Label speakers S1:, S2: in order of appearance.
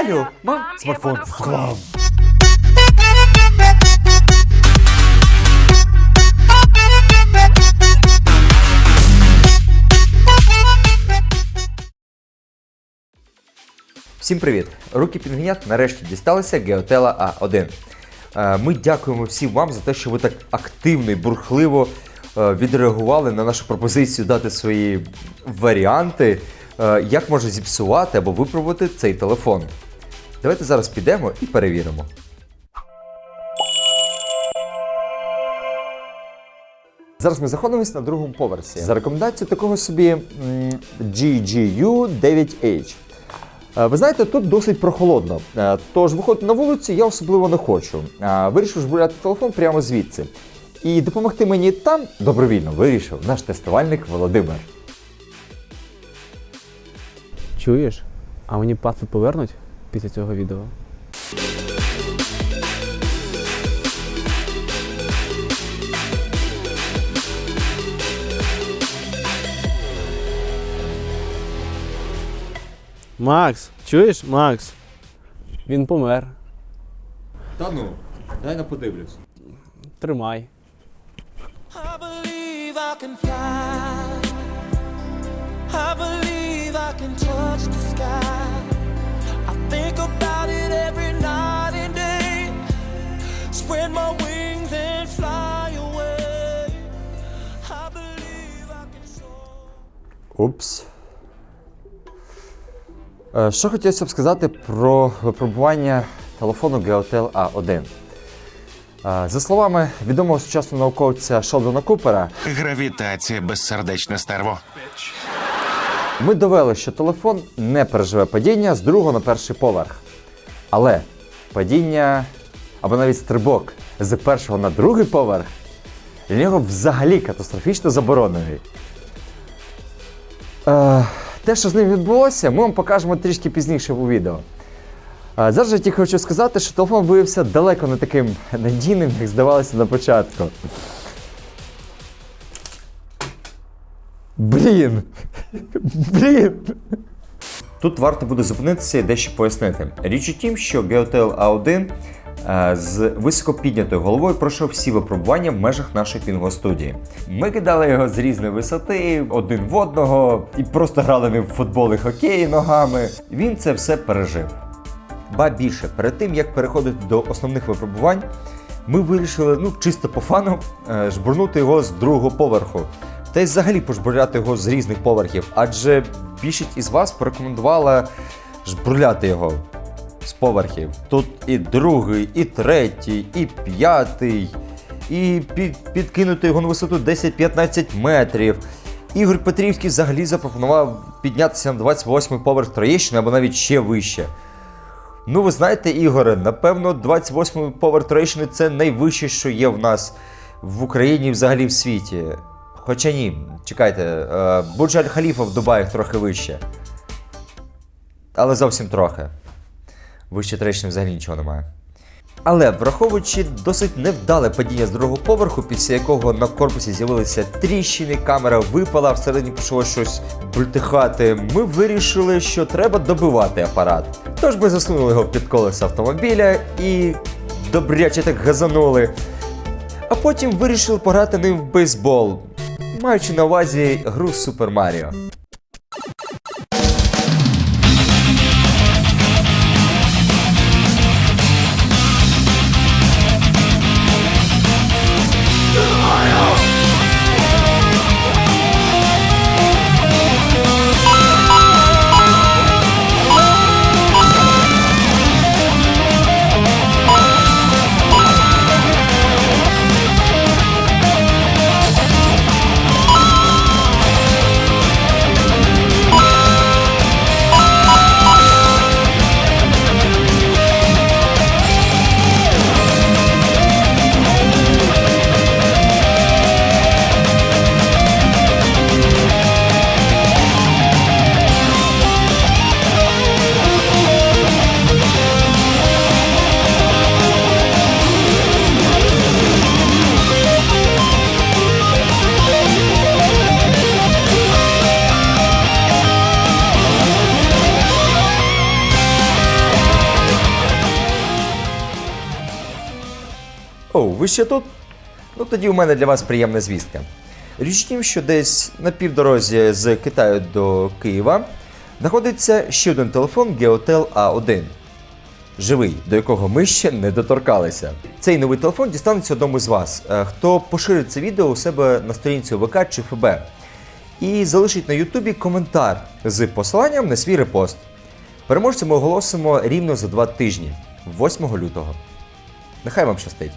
S1: Алло, мам, смартфон вклав. Всім привіт! Руки пінгвінят нарешті дісталися Геотела А1. Е, Ми дякуємо всім вам за те, що ви так активно і бурхливо е, відреагували на нашу пропозицію дати свої варіанти, е, як можна зіпсувати або випробувати цей телефон. Давайте зараз підемо і перевіримо. Зараз ми знаходимося на другому поверсі. За рекомендацією такого собі GGU 9H. Е, Ви знаєте, тут досить прохолодно. Е, Тож виходити на вулицю я особливо не хочу. Е, Вирішив жбуряти телефон прямо звідси. І допомогти мені там добровільно вирішив наш тестувальник Володимир.
S2: Чуєш? А мені паспорт повернуть після цього відео? Макс, чуєш, Макс? Він помер.
S1: Та ну, дай на подивлюсь.
S2: Тримай.
S3: I believe I can fly. I believe I can touch the sky.
S1: Упс. Е, Що хотілося б сказати про випробування телефону Geotel A1. Е, За словами відомого сучасного науковця Шелдона Купера,
S4: Гравітація безсердечне стерво.
S1: ми довели, що телефон не переживе падіння з другого на перший поверх. Але падіння або навіть стрибок з першого на другий поверх для нього взагалі катастрофічно заборонений. Е, те, що з ним відбулося, ми вам покажемо трішки пізніше у відео. Е, зараз же тільки хочу сказати, що телефон виявився далеко не таким надійним, як здавалося на початку. Блін! Блін! Тут варто буде зупинитися і дещо пояснити. Річ у тім, що Geotel A1 е, з високо піднятою головою пройшов всі випробування в межах нашої пінгостудії. Ми кидали його з різної висоти, один в одного, і просто грали ним в футбол і хокей ногами. Він це все пережив. Ба більше, перед тим як переходити до основних випробувань, ми вирішили, ну чисто по фану, е, жбурнути його з другого поверху. Та й взагалі пожбурляти його з різних поверхів, адже більшість із вас порекомендувала жбурляти його з поверхів. Тут і другий, і третій, і п'ятий, і під, підкинути його на висоту 10-15 метрів. Ігор Петрівський взагалі запропонував піднятися на 28-й поверх Троєщини або навіть ще вище. Ну, ви знаєте, Ігоре, напевно, 28-й поверх Троєщини це найвище, що є в нас в Україні і взагалі в світі. Хоча ні, чекайте, е, Бурдж Аль Халіфа в Дубаях трохи вище. Але зовсім трохи. Вище Троєщини взагалі нічого немає. Але враховуючи досить невдале падіння з другого поверху, після якого на корпусі з'явилися тріщини, камера випала, всередині почало щось бультихати, ми вирішили, що треба добивати апарат. Тож ми засунули його під колеса автомобіля і добряче так газанули. А потім вирішили пограти ним в бейсбол, маючи на увазі гру Super Mario. О, ви ще тут? Ну тоді у мене для вас приємна звістка. Річ тім, що десь на півдорозі з Китаю до Києва знаходиться ще один телефон Geotel A1. Живий, до якого ми ще не доторкалися. Цей новий телефон дістанеться одному з вас, е, хто поширить це відео у себе на сторінці ВК чи ФБ і залишить на Ютубі коментар з посиланням на свій репост. Переможця ми оголосимо рівно за два тижні, 8 лютого. Нехай вам щастить!